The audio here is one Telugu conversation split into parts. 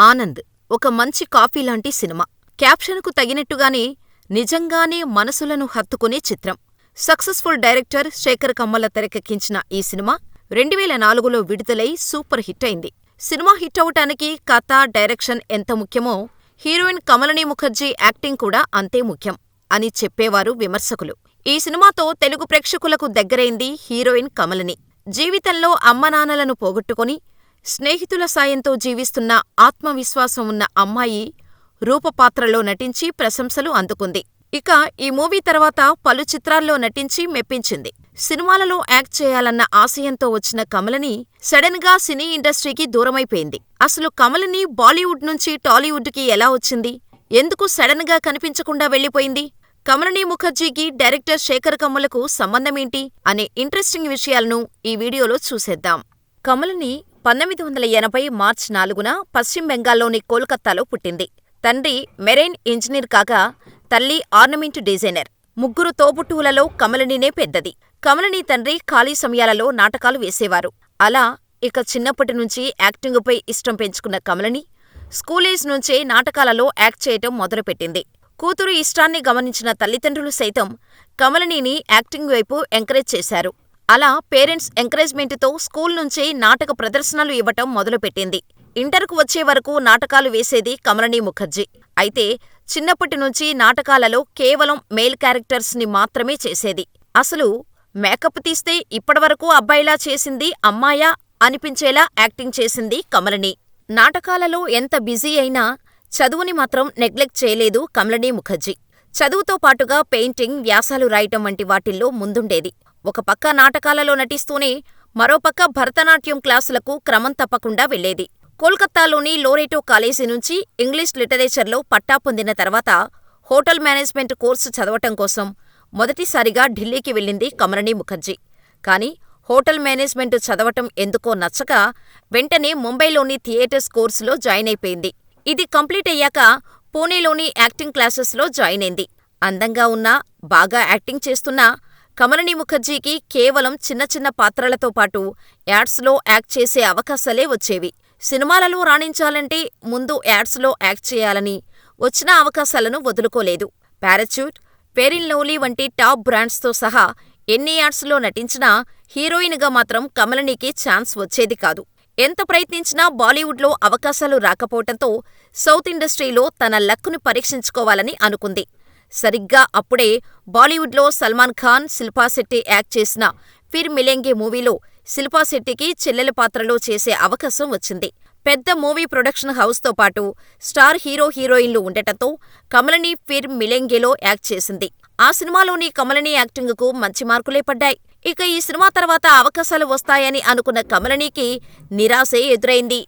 ఆనంద్ ఒక మంచి కాఫీ లాంటి సినిమా. క్యాప్షన్కు తగినట్టుగానే నిజంగానే మనసులను హత్తుకునే చిత్రం. సక్సెస్ఫుల్ డైరెక్టర్ శేఖర్ కమ్మల తెరకెక్కించిన ఈ సినిమా రెండువేల నాలుగులో విడుదలై సూపర్ హిట్ అయింది. సినిమా హిట్ అవటానికి కథ, డైరెక్షన్ ఎంత ముఖ్యమో హీరోయిన్ కమలనీ ముఖర్జీ యాక్టింగ్ కూడా అంతే ముఖ్యం అని చెప్పేవారు విమర్శకులు. ఈ సినిమాతో తెలుగు ప్రేక్షకులకు దగ్గరైంది హీరోయిన్ కమలిని. జీవితంలో అమ్మానాన్నలను పోగొట్టుకుని స్నేహితుల సాయంతో జీవిస్తున్న ఆత్మవిశ్వాసం ఉన్న అమ్మాయి రూపపాత్రలో నటించి ప్రశంసలు అందుకుంది. ఇక ఈ మూవీ తర్వాత పలు చిత్రాల్లో నటించి మెప్పించింది. సినిమాలలో యాక్ట్ చేయాలన్న ఆశయంతో వచ్చిన కమలని సడన్గా సినీ ఇండస్ట్రీకి దూరమైపోయింది. అసలు కమలని బాలీవుడ్ నుంచి టాలీవుడ్కి ఎలా వచ్చింది? ఎందుకు సడన్గా కనిపించకుండా వెళ్ళిపోయింది? కమలిని ముఖర్జీకి డైరెక్టర్ శేఖర్ కమ్ములకు సంబంధమేంటి? అనే ఇంట్రెస్టింగ్ విషయాలను ఈ వీడియోలో చూసేద్దాం. కమలిని పంతొమ్మిది వందల ఎనభై మార్చ్ నాలుగున పశ్చిమ బెంగాల్లోని కోల్కతాలో పుట్టింది. తండ్రి మెరైన్ ఇంజనీర్ కాగా తల్లి ఆర్నమెంట్ డిజైనర్. ముగ్గురు తోబుట్టువులలో కమలినినే పెద్దది. కమలిని తండ్రి ఖాళీ సమయాలలో నాటకాలు వేసేవారు. అలా ఇక చిన్నప్పటి నుంచి యాక్టింగుపై ఇష్టం పెంచుకున్న కమలిని స్కూలేజ్ నుంచే నాటకాలలో యాక్ట్ చేయటం మొదలుపెట్టింది. కూతురు ఇష్టాన్ని గమనించిన తల్లిదండ్రులు సైతం కమలినిని యాక్టింగ్ వైపు ఎంకరేజ్ చేశారు. అలా పేరెంట్స్ ఎంకరేజ్మెంటుతో స్కూల్ నుంచే నాటక ప్రదర్శనలు ఇవ్వటం మొదలుపెట్టింది. ఇంటర్కు వచ్చే వరకు నాటకాలు వేసేది కమలనీ ముఖర్జీ. అయితే చిన్నప్పటి నుంచి నాటకాలలో కేవలం మేల్ క్యారెక్టర్స్ని మాత్రమే చేసేది. అసలు మేకప్ తీస్తే ఇప్పటివరకు అబ్బాయిలా చేసింది అమ్మాయా అనిపించేలా యాక్టింగ్ చేసింది కమలనీ నాటకాలలో ఎంత బిజీ అయినా చదువుని మాత్రం నెగ్లెక్ట్ చేయలేదు కమలనీ ముఖర్జీ. చదువుతో పాటుగా పెయింటింగ్, వ్యాసాలు రాయటం వంటి వాటిల్లో ముందుండేది. ఒక పక్క నాటకాలలో నటిస్తూనే మరోపక్క భరతనాట్యం క్లాసులకు క్రమం తప్పకుండా వెళ్ళేది. కోల్కతాలోని లోరెటో కాలేజీ నుంచి ఇంగ్లీష్ లిటరేచర్లో పట్టా పొందిన తర్వాత హోటల్ మేనేజ్మెంట్ కోర్సు చదవటం కోసం మొదటిసారిగా ఢిల్లీకి వెళ్ళింది కమరణి ముఖర్జీ. కానీ హోటల్ మేనేజ్మెంట్ చదవటం ఎందుకో నచ్చక వెంటనే ముంబైలోని థియేటర్స్ కోర్సులో జాయినైపోయింది. ఇది కంప్లీట్ అయ్యాక పూణేలోని యాక్టింగ్ క్లాసెస్లో జాయినైంది. అందంగా ఉన్నా, బాగా యాక్టింగ్ చేస్తున్నా కమలిని ముఖర్జీకి కేవలం చిన్న చిన్న పాత్రలతో పాటు యాడ్స్లో యాక్ట్ చేసే అవకాశాలే వచ్చేవి. సినిమాలలో రాణించాలంటే ముందు యాడ్స్లో యాక్ట్ చేయాలని వచ్చిన అవకాశాలను వదులుకోలేదు. పారాచ్యూట్, పెరిన్ లవ్లీ వంటి టాప్ బ్రాండ్స్తో సహా ఎన్ని యాడ్స్లో నటించినా హీరోయిన్గా మాత్రం కమలనీకి ఛాన్స్ వచ్చేది కాదు. ఎంత ప్రయత్నించినా బాలీవుడ్లో అవకాశాలు రాకపోవటంతో సౌత్ ఇండస్ట్రీలో తన లక్కును పరీక్షించుకోవాలని అనుకుంది. సరిగ్గా అప్పుడే బాలీవుడ్లో సల్మాన్ ఖాన్, శిల్పా శెట్టి యాక్ట్ చేసిన ఫిర్ మిలెంగే మూవీలో శిల్పా శెట్టికి చెల్లెలి పాత్రలో చేసే అవకాశం వచ్చింది. పెద్ద మూవీ ప్రొడక్షన్ హౌస్తో పాటు స్టార్ హీరో హీరోయిన్లు ఉండటంతో కమలని ఫిర్ మిలెంగేలో యాక్ట్ చేసింది. ఆ సినిమాలోని కమలని యాక్టింగుకు మంచి మార్కులే పడ్డాయి. ఇక ఈ సినిమా తర్వాత అవకాశాలు వస్తాయని అనుకున్న కమలనీకి నిరాశే ఎదురైంది.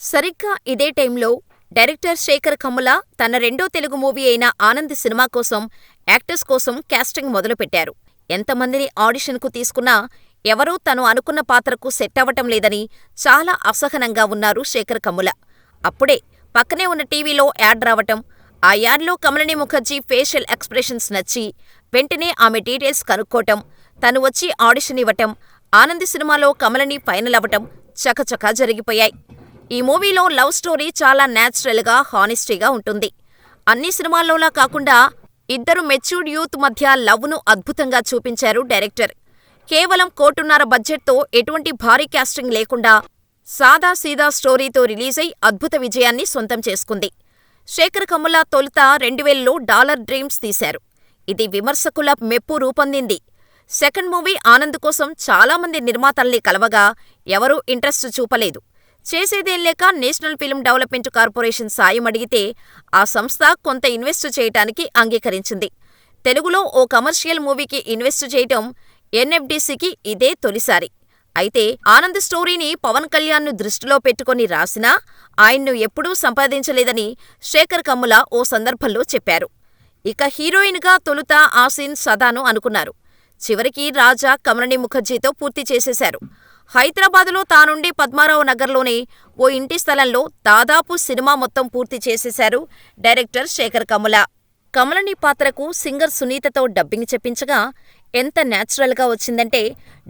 సరిగ్గా ఇదే టైంలో డైరెక్టర్ శేఖర్ కమ్ముల తన రెండో తెలుగు మూవీ అయిన ఆనంద్ సినిమా కోసం యాక్టర్స్ కోసం కాస్టింగ్ మొదలుపెట్టారు. ఎంతమందిని ఆడిషన్కు తీసుకున్నా ఎవరూ తను అనుకున్న పాత్రకు సెట్ అవ్వటం లేదని చాలా అసహనంగా ఉన్నారు శేఖర్ కమ్ముల. అప్పుడే పక్కనే ఉన్న టీవీలో యాడ్ రావటం, ఆ యాడ్లో కమలిని ముఖర్జీ ఫేషియల్ ఎక్స్ప్రెషన్స్ నచ్చి వెంటనే ఆమె డీటెయిల్స్ కనుక్కోటం, తను వచ్చి ఆడిషన్ ఇవ్వటం, ఆనంద్ సినిమాలో కమలిని ఫైనల్ అవ్వటం చకచకా జరిగిపోయాయి. ఈ మూవీలో లవ్ స్టోరీ చాలా న్యాచురల్గా, హానెస్టీగా ఉంటుంది. అన్ని సినిమాల్లోలా కాకుండా ఇద్దరు మెచ్యూర్డ్ యూత్ మధ్య లవ్ను అద్భుతంగా చూపించారు డైరెక్టర్. కేవలం కోటున్నర బడ్జెట్తో ఎటువంటి భారీ క్యాస్టింగ్ లేకుండా సాదా సీదా స్టోరీతో రిలీజై అద్భుత విజయాన్ని సొంతం చేసుకుంది. శేఖర్ కమ్ముల తొలుత రెండువేలలో డాలర్ డ్రీమ్స్ తీశారు. ఇది విమర్శకుల మెప్పు రూపొందింది. సెకండ్ మూవీ ఆనంద్ కోసం చాలామంది నిర్మాతల్ని కలవగా ఎవరూ ఇంట్రెస్ట్ చూపలేదు. చేసేదేం లేక నేషనల్ ఫిల్మ్ డెవలప్మెంట్ కార్పొరేషన్ సాయం అడిగితే ఆ సంస్థ కొంత ఇన్వెస్ట్ చేయటానికి అంగీకరించింది. తెలుగులో ఓ కమర్షియల్ మూవీకి ఇన్వెస్ట్ చేయటం ఎన్ఎఫ్డిసికి ఇదే తొలిసారి. అయితే ఆనంద్ స్టోరీని పవన్ కళ్యాణ్ను దృష్టిలో పెట్టుకుని రాసినా ఆయన్ను ఎప్పుడూ సంపాదించలేదని శేఖర్ కమ్ముల ఓ సందర్భంలో చెప్పారు. ఇక హీరోయిన్గా తొలుత ఆసిన్ సదాను అనుకున్నారు. చివరికి రాజా కమరణి ముఖర్జీతో పూర్తి చేసేశారు. హైదరాబాదులో తానుండే పద్మారావు నగర్లోనే ఓ ఇంటి స్థలంలో దాదాపు సినిమా మొత్తం పూర్తి చేసేశారు డైరెక్టర్ శేఖర్ కమల కమలని పాత్రకు సింగర్ సునీతతో డబ్బింగ్ చెప్పించగా ఎంత న్యాచురల్గా వచ్చిందంటే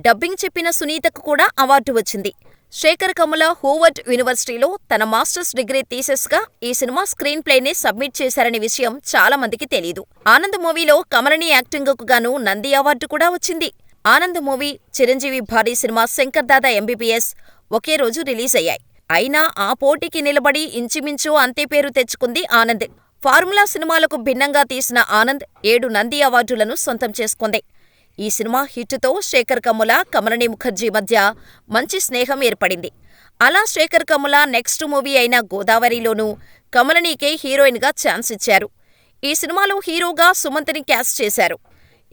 డబ్బింగ్ చెప్పిన సునీతకు కూడా అవార్డు వచ్చింది. శేఖర్ కమల హోవర్డ్ యూనివర్సిటీలో తన మాస్టర్స్ డిగ్రీ థీసిస్గా ఈ సినిమా స్క్రీన్ ప్లేని సబ్మిట్ చేశారనే విషయం చాలా మందికి తెలియదు ఆనంద్ మూవీలో కమలని యాక్టింగ్కు గాను నంది అవార్డు కూడా వచ్చింది. ఆనంద్ మూవీ, చిరంజీవి భారీ సినిమా శంకర్ దాదా ఎంబీబీఎస్ ఒకే రోజు రిలీజ్ అయ్యాయి. అయినా ఆ పోటీకి నిలబడి ఇంచుమించు అంతే పేరు తెచ్చుకుంది ఆనంద్. ఫార్ములా సినిమాలకు భిన్నంగా తీసిన ఆనంద్ ఏడు నంది అవార్డులను సొంతం చేసుకుంది. ఈ సినిమా హిట్తో శేఖర్ కమ్ముల, కమలనీ ముఖర్జీ మధ్య మంచి స్నేహం ఏర్పడింది. అలా శేఖర్ కమ్ముల నెక్స్ట్ మూవీ అయిన గోదావరిలోనూ కమలనీకే హీరోయిన్గా ఛాన్స్ ఇచ్చారు. ఈ సినిమాలో హీరోగా సుమంత్ని క్యాస్ట్ చేశారు.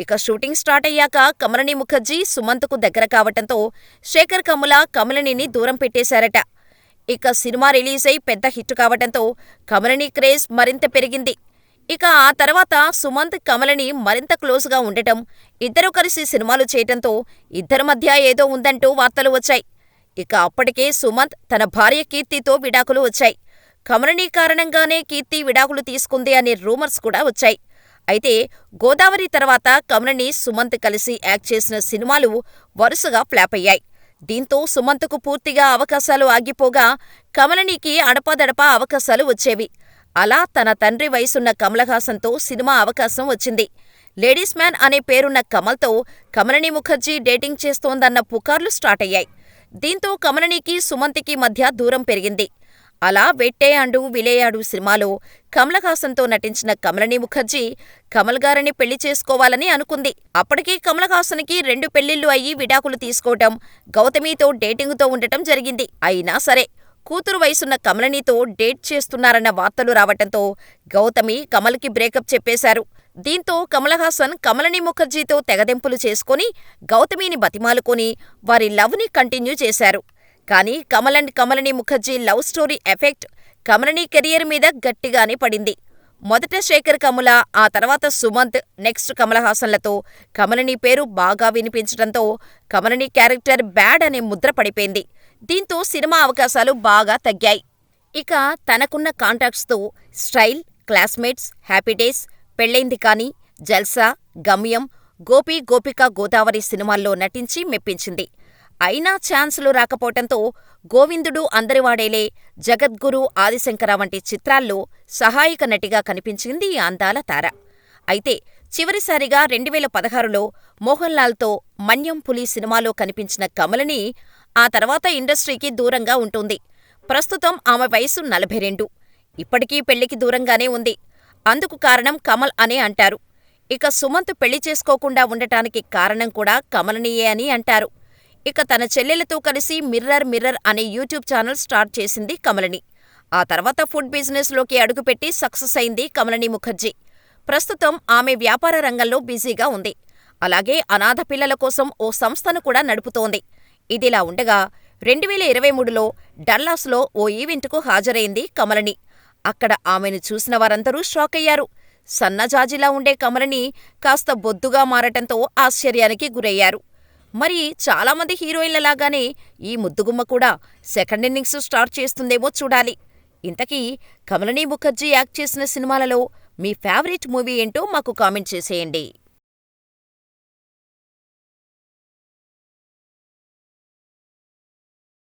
ఇక షూటింగ్ స్టార్ట్ అయ్యాక కమలని ముఖర్జీ సుమంత్కు దగ్గర కావటంతో శేఖర్ కమ్ముల కమలనిని దూరం పెట్టేశారట. ఇక సినిమా రిలీజై పెద్ద హిట్ కావటంతో కమలని క్రేజ్ మరింత పెరిగింది. ఇక ఆ తర్వాత సుమంత్, కమలని మరింత క్లోజ్గా ఉండటం, ఇద్దరూ కలిసి సినిమాలు చేయటంతో ఇద్దరి మధ్య ఏదో ఉందంటూ వార్తలు వచ్చాయి. ఇక అప్పటికే సుమంత్ తన భార్య కీర్తితో విడాకులు వచ్చాయి. కమలని కారణంగానే కీర్తి విడాకులు తీసుకుంది అనే రూమర్స్ కూడా వచ్చాయి. అయితే గోదావరి తర్వాత కమలని సుమంత్ కలిసి యాక్ట్ చేసిన సినిమాలు వరుసగా ఫ్లాప్ అయ్యాయి. దీంతో సుమంత్కు పూర్తిగా అవకాశాలు ఆగిపోగా కమలనికి అడపాదడపా అవకాశాలు వచ్చేవి. అలా తన తండ్రి వయసున్న కమల్ సినిమా అవకాశం వచ్చింది. లేడీస్ మ్యాన్ అనే పేరున్న కమల్తో కమలని ముఖర్జీ డేటింగ్ చేస్తోందన్న పుకార్లు స్టార్ట్ అయ్యాయి. దీంతో కమలనికి సుమంత్కి మధ్య దూరం పెరిగింది. అలా వెట్టేయాండు విలేయాడు సినిమాలో కమల్ హాసన్తో నటించిన కమలనీ ముఖర్జీ కమల్ గారిని పెళ్ళి చేసుకోవాలని అనుకుంది. అప్పటికే కమల్ హాసన్కి రెండు పెళ్ళిళ్ళు అయ్యి విడాకులు తీసుకోవటం, గౌతమితో డేటింగుతో ఉండటం జరిగింది. అయినా సరే కూతురు వయసున్న కమలనీతో డేట్ చేస్తున్నారన్న వార్తలు రావటంతో గౌతమి, కమల్కి బ్రేకప్ చెప్పేశారు. దీంతో కమల్ హాసన్ ముఖర్జీతో తెగదెంపులు చేసుకుని గౌతమిని బతిమాలుకొని వారి లవ్ని కంటిన్యూ చేశారు. కానీ Kamal and Kamalini Mukherjee love story effect Kamalini career మీద గట్టిగానే పడింది. మొదట శేఖర్ కమల ఆ తర్వాత సుమంత్, నెక్స్ట్ కమల్ హాసన్లతో కమలిని పేరు బాగా వినిపించడంతో కమలిని క్యారెక్టర్ బ్యాడ్ అనే ముద్ర పడిపోయింది. దీంతో సినిమా అవకాశాలు బాగా తగ్గాయి. ఇక తనకున్న కాంటాక్ట్స్తో style, classmates, happy days, Pellaindi Kaani, Jalsa, గమ్యం, గోపి గోపిక గోదావరి సినిమాల్లో నటించి మెప్పించింది. అయినా ఛాన్సులు రాకపోవటంతో గోవిందుడు అందరివాడేలే, జగద్గురు ఆదిశంకర వంటి చిత్రాల్లో సహాయక నటిగా కనిపించింది ఈ అందాల తార. అయితే చివరిసారిగా రెండువేల పదహారులో మోహన్ లాల్తో మన్యం పులి సినిమాలో కనిపించిన కమలని ఆ తర్వాత ఇండస్ట్రీకి దూరంగా ఉంటుంది ప్రస్తుతం ఆమె వయసు నలభై రెండు. ఇప్పటికీ పెళ్ళికి దూరంగానే ఉంది. అందుకు కారణం కమల్ అనే అంటారు. ఇక సుమంత్ పెళ్ళి చేసుకోకుండా ఉండటానికి కారణం కూడా కమలనీయే అని అంటారు. ఇక తన చెల్లెలతో కలిసి మిర్రర్ మిర్రర్ అనే యూట్యూబ్ ఛానల్ స్టార్ట్ చేసింది కమలని ఆ తర్వాత ఫుడ్ బిజినెస్లోకి అడుగుపెట్టి సక్సెస్ అయింది కమలని ముఖర్జీ. ప్రస్తుతం ఆమె వ్యాపార రంగంలో బిజీగా ఉంది. అలాగే అనాథ పిల్లల కోసం ఓ సంస్థను కూడా నడుపుతోంది. ఇదిలా ఉండగా రెండువేల ఇరవై మూడులో డల్లాస్లో ఓ ఈవెంట్కు హాజరైంది కమలని అక్కడ ఆమెను చూసిన వారందరూ షాకయ్యారు. సన్నజాజిలా ఉండే కమలని కాస్త బొద్దుగా మారటంతో ఆశ్చర్యానికి గురయ్యారు. మరి చాలామంది హీరోయిన్లలాగానే ఈ ముద్దుగుమ్మ కూడా సెకండ్ ఇన్నింగ్స్ స్టార్ట్ చేస్తుందేమో చూడాలి. ఇంతకీ కమలనీ ముఖర్జీ యాక్ట్ చేసిన సినిమాలలో మీ ఫేవరెట్ మూవీ ఏంటో మాకు కామెంట్ చేసేయండి.